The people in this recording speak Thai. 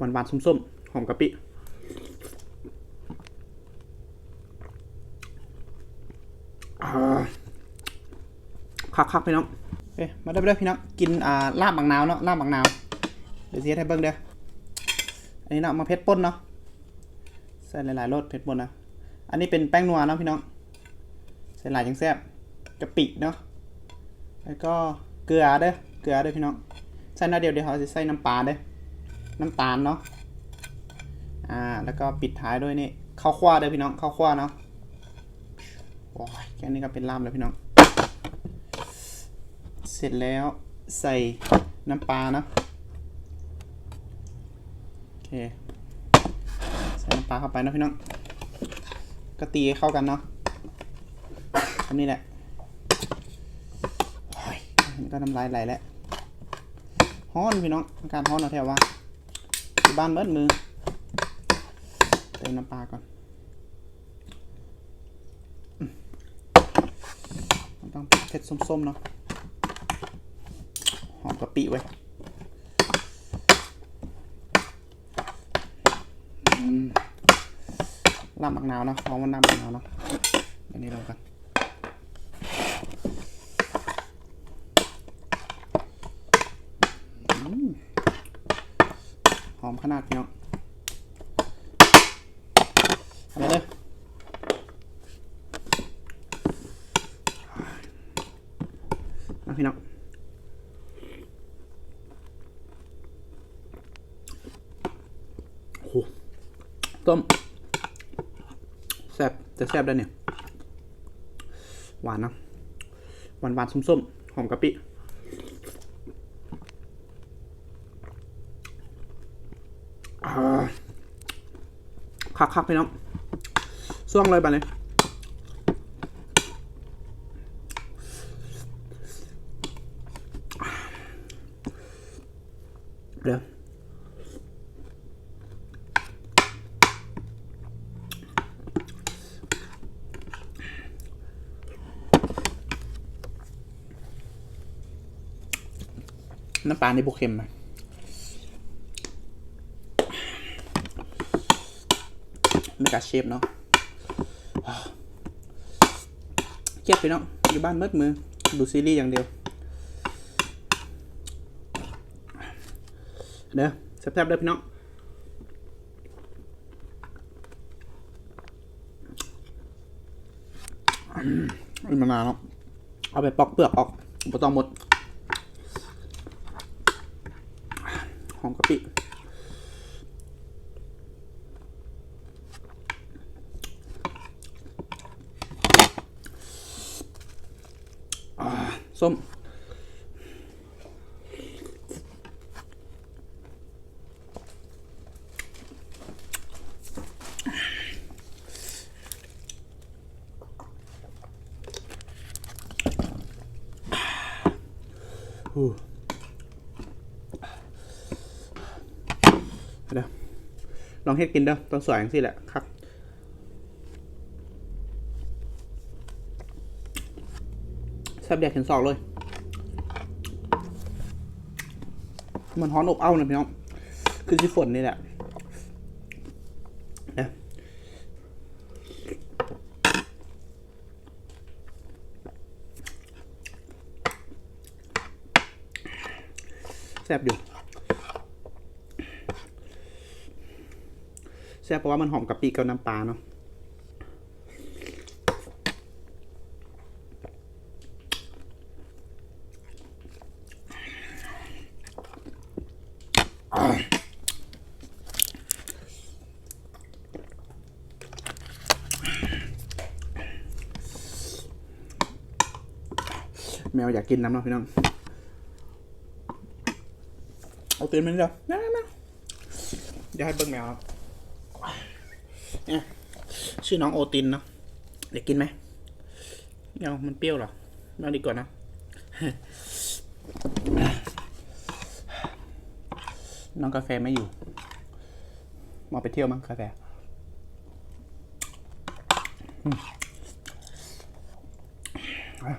หวานหวานๆส้มๆ หอมกะปิอ่าคักๆพี่น้องเอ้ยมาเด้อมาเด้พี่น้อง กินอ่าลาบบางนาวเนาะลาบบางนาว เดี๋ยวเสียให้เบิ่งเด้อ อันนี้เนาะมาเพชรป่นเนาะ ใส่หลายๆรสเพชรป่นนะ อันนี้เป็นแป้งนัวเนาะพี่น้อง ใส่หลายจังแซ่บกะปิเนาะ แล้วก็เกลือเด้อ เกลือเด้อพี่น้อง ใส่น้อยเดียวเดี๋ยวเขาจะใส่น้ำปลาเด้อ น้ำตาลเนาะอ่าแล้วก็ปิดท้ายด้วยนี่ข้าวคั่วเด้อพี่น้องข้าวคั่วเนาะโอ้ยแค่นี้ก็เป็นลาบแล้วพี่น้อง เสร็จแล้วใส่น้ำปลาเนาะโอเคใส่น้ำปลาเข้าไปเนาะพี่น้องก็ตีเข้ากันเนาะอันนี้แหละโอ้ยก็น้ำลายไหลแล้วฮ้อนพี่น้องอาการฮ้อนเอาแถวว่า บ้านเบิดมือ เติมน้ำปลาก่อนมันต้องเผ็ดส้มๆเนาะ หอมกะปิไว้ลาบมักนาวเนาะหอมมันน้ำมักนาวเนาะอันนี้ลงกันอืมห อมขนาดพี่น้องเอาไปเลยมาพี่น้องโอ้โหต้มแซ่บจะแซ่บได้เนี่ย หวานนะ หวานหวานๆส้มๆ หอมกะปิ อ่าคักพี่น้องส่วงเลยไปเลยเดี๋ยวน้ำปลาในบุเค็มนะ ไม่กาเชฟเนาะเครียดไปเนาะอยู่บ้านมืดมือ ดูซีรีส์อย่างเดียว เด้อแซ่บๆเด้อพี่น้องอืมอันมานานแล้วเอาไปปอกเปลือกออกไม่ต้องหมด หอมกะปิอ่า ส้มอู้เดี๋ยวลองเฮ็ดกินเด้อต้องสวยอย่างสิแหละครับ แซ่บแดกเห็นซอกเลย มันฮ้อนอบอ้าวนะพี่น้อง คือที่ฝนนี่แหละเดี๋ยแซ่บอยู่แซ่บเพราะว่ามันหอมกะปิกับน้ำปลาเนาะ แมวอยากกินน้ำเนาะพี่น้อง เอาตีนมันเดียวนะนะเดี๋ยวให้เบิ้งแมวครับเนี่ยชื่อน้องโอตินเนาะเด็กกินไหมไม่เอามันเปรี้ยวเหรอไม่เอาดีกว่านะ น้องกาแฟไม่อยู่มอไปเที่ยวมั้งกาแฟอะ